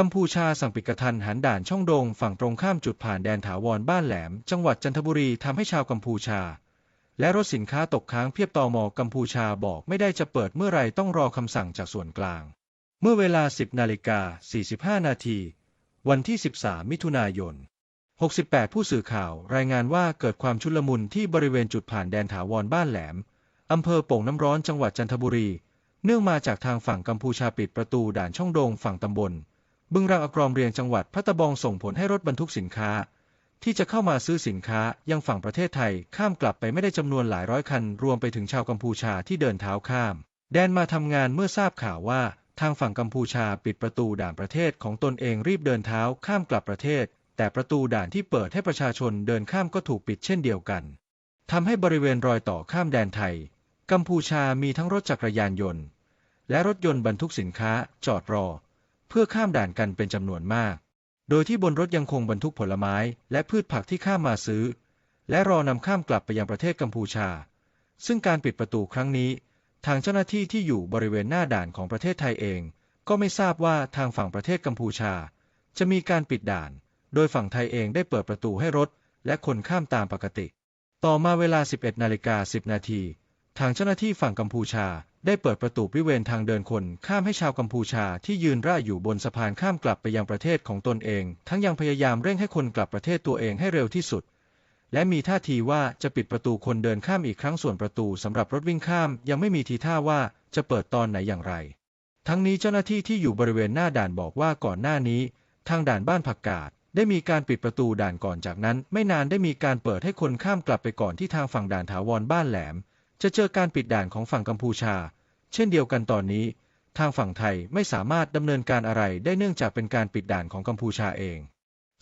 กัมพูชาสั่งปิดกระทันหันด่านช่องดงฝั่งตรงข้ามจุดผ่านแดนถาวรบ้านแหลม จังหวัดจันทบุรีทำให้ชาวกัมพูชา และรถสินค้าตกค้างเพียบตอมอกัมพูชาบอกไม่ได้จะเปิดเมื่อไรต้องรอคำสั่งจากส่วนกลาง เมื่อเวลา 10นาฬิกา45 นาที วันที่ 13 มิถุนายน 68 ผู้สื่อข่าวรายงานว่าเกิดความชุลมุนที่บริเวณจุดผ่านแดนถาวรบ้านแหลมอำเภอโป่งน้ำร้อนจังหวัดจันทบุรี เนื่องมาจากทางฝั่งกัมพูชาปิดประตูด่านช่องโดงฝั่งตำบล บึงรังอกรอมเรียงจังหวัดพัตะบองส่งผลให้รถบรรทุกสินค้า ที่จะเข้ามาซื้อสินค้ายังฝั่งประเทศไทยข้ามกลับไปไม่ได้จำนวนหลายร้อยคัน รวมไปถึงชาวกัมพูชาที่เดินเท้าข้าม แดนมาทำงานเมื่อทราบข่าวว่าทางฝั่งกัมพูชาปิดประตูด่านประเทศของตนเองรีบเดินเท้าข้ามกลับประเทศ แต่ประตูด่านที่เปิดให้ประชาชนเดินข้ามก็ถูกปิดเช่นเดียวกันทำให้บริเวณรอยต่อข้ามแดนไทย กัมพูชามีทั้งรถจักรยานยนต์ และรถยนต์บรรทุกสินค้าจอดรอ เพื่อข้ามด่านกันเป็นจำนวนมาก โดยที่บนรถยังคงบรรทุกผลไม้และพืชผักที่ข้ามมาซื้อ และรอนำข้ามกลับไปยังประเทศกัมพูชา ซึ่งการปิดประตูครั้งนี้ ทางเจ้าหน้าที่ที่อยู่บริเวณหน้าด่านของประเทศไทยเอง ก็ไม่ทราบว่าทางฝั่งประเทศกัมพูชา จะมีการปิดด่าน โดยฝั่งไทยเองได้เปิดประตูให้รถ และคนข้ามตามปกติ ต่อมาเวลา 11นาฬิกา10นาที ทางเจ้าหน้าที่ฝั่งกัมพูชา ได้เปิดประตูบริเวณทางเดินคนข้ามให้ชาวกัมพูชาที่ยืนร่ายอยู่บนสะพานข้ามกลับไปยังประเทศของตนเอง ทั้งยังพยายามเร่งให้คนกลับประเทศตัวเองให้เร็วที่สุด และมีท่าทีว่าจะปิดประตูคนเดินข้ามอีกครั้งส่วนประตูสำหรับรถวิ่งข้าม ยังไม่มีทีท่าว่าจะเปิดตอนไหนอย่างไร ทั้งนี้เจ้าหน้าที่ที่อยู่บริเวณหน้าด่านบอกว่าก่อนหน้านี้ ทางด่านบ้านผักกาดได้มีการปิดประตูด่านก่อนจากนั้น ไม่นานได้มีการเปิดให้คนข้ามกลับไปก่อนที่ทางฝั่งด่านถาวรบ้านแหลม จะเจอการปิดด่านของฝั่งกัมพูชา เช่นเดียวกันตอนนี้ ทางฝั่งไทยไม่สามารถดำเนินการอะไรได้เนื่องจากเป็นการปิดด่านของกัมพูชาเอง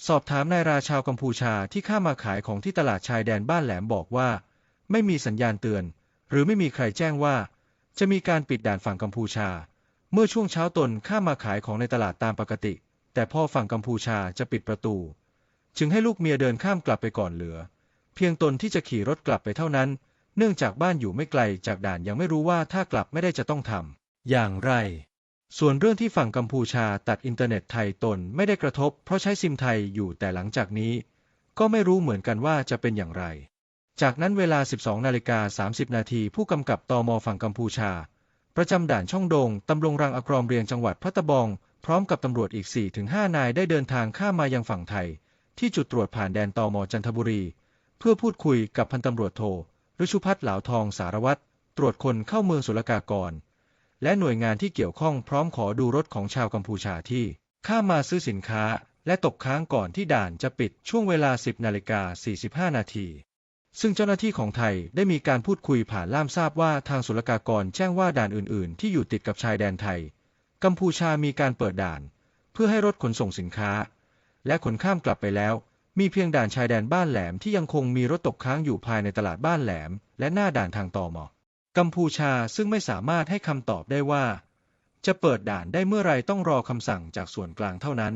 สอบถามนายราชาวกัมพูชาที่ข้ามาขายของที่ตลาดชายแดนบ้านแหลมบอกว่า ไม่มีสัญญาณเตือน หรือไม่มีใครแจ้งว่า จะมีการปิดด่านฝั่งกัมพูชา เมื่อช่วงเช้าตนข้ามมาขายของในตลาดตามปกติ แต่พอฝั่งกัมพูชาจะปิดประตู จึงให้ลูกเมียเดินข้ามกลับไปก่อนเหลือ เพียงตนที่จะขี่รถกลับไปเท่านั้น เนื่องจากบ้านอยู่ไม่ไกลจากด่านยังไม่รู้ว่าถ้ากลับไม่ได้จะต้องทำอย่างไร ส่วนเรื่องที่ฝั่งกัมพูชาตัดอินเทอร์เน็ตไทยตนไม่ได้กระทบ เพราะใช้ซิมไทยอยู่แต่หลังจากนี้ ก็ไม่รู้เหมือนกันว่าจะเป็นอย่างไร จากนั้นเวลา 12นาฬิกา30 นาทีผู้กำกับตอมฝั่งกัมพูชา ประจำด่านช่องโดงตำรงรังอกรอมเรียงจังหวัดพัตะบอง พร้อมกับตำรวจอีก 4-5 นายได้เดินทางข้ามมายังฝั่งไทย ที่จุดตรวจผ่านแดนตอมจันทบุรี เพื่อพูดคุยกับพันตำรวจโท ฤชุพัฒน์เหลาทองสารวัตรตรวจคนเข้าเมืองศุลกากร และหน่วยงานที่เกี่ยวข้องพร้อมขอดูรถของชาวกัมพูชาที่ข้ามมาซื้อสินค้า และตกค้างก่อนที่ด่านจะปิดช่วงเวลา 10นาฬิกา45 นาที ซึ่งเจ้าหน้าที่ของไทยได้มีการพูดคุยผ่านล่ามทราบว่าทางศุลกากรแจ้งว่าด่านอื่น ๆ ที่อยู่ติดกับชายแดนไทย กัมพูชามีการเปิดด่าน เพื่อให้รถขนส่งสินค้า และขนข้ามกลับไปแล้ว มีเพียงด่านชายแดนบ้านแหลมที่ยังคงมีรถตกค้างอยู่ภายในตลาดบ้านแหลม และหน้าด่านทางตอมอกัมพูชาซึ่งไม่สามารถให้คำตอบได้ว่า จะเปิดด่านได้เมื่อไรต้องรอคำสั่งจากส่วนกลางเท่านั้น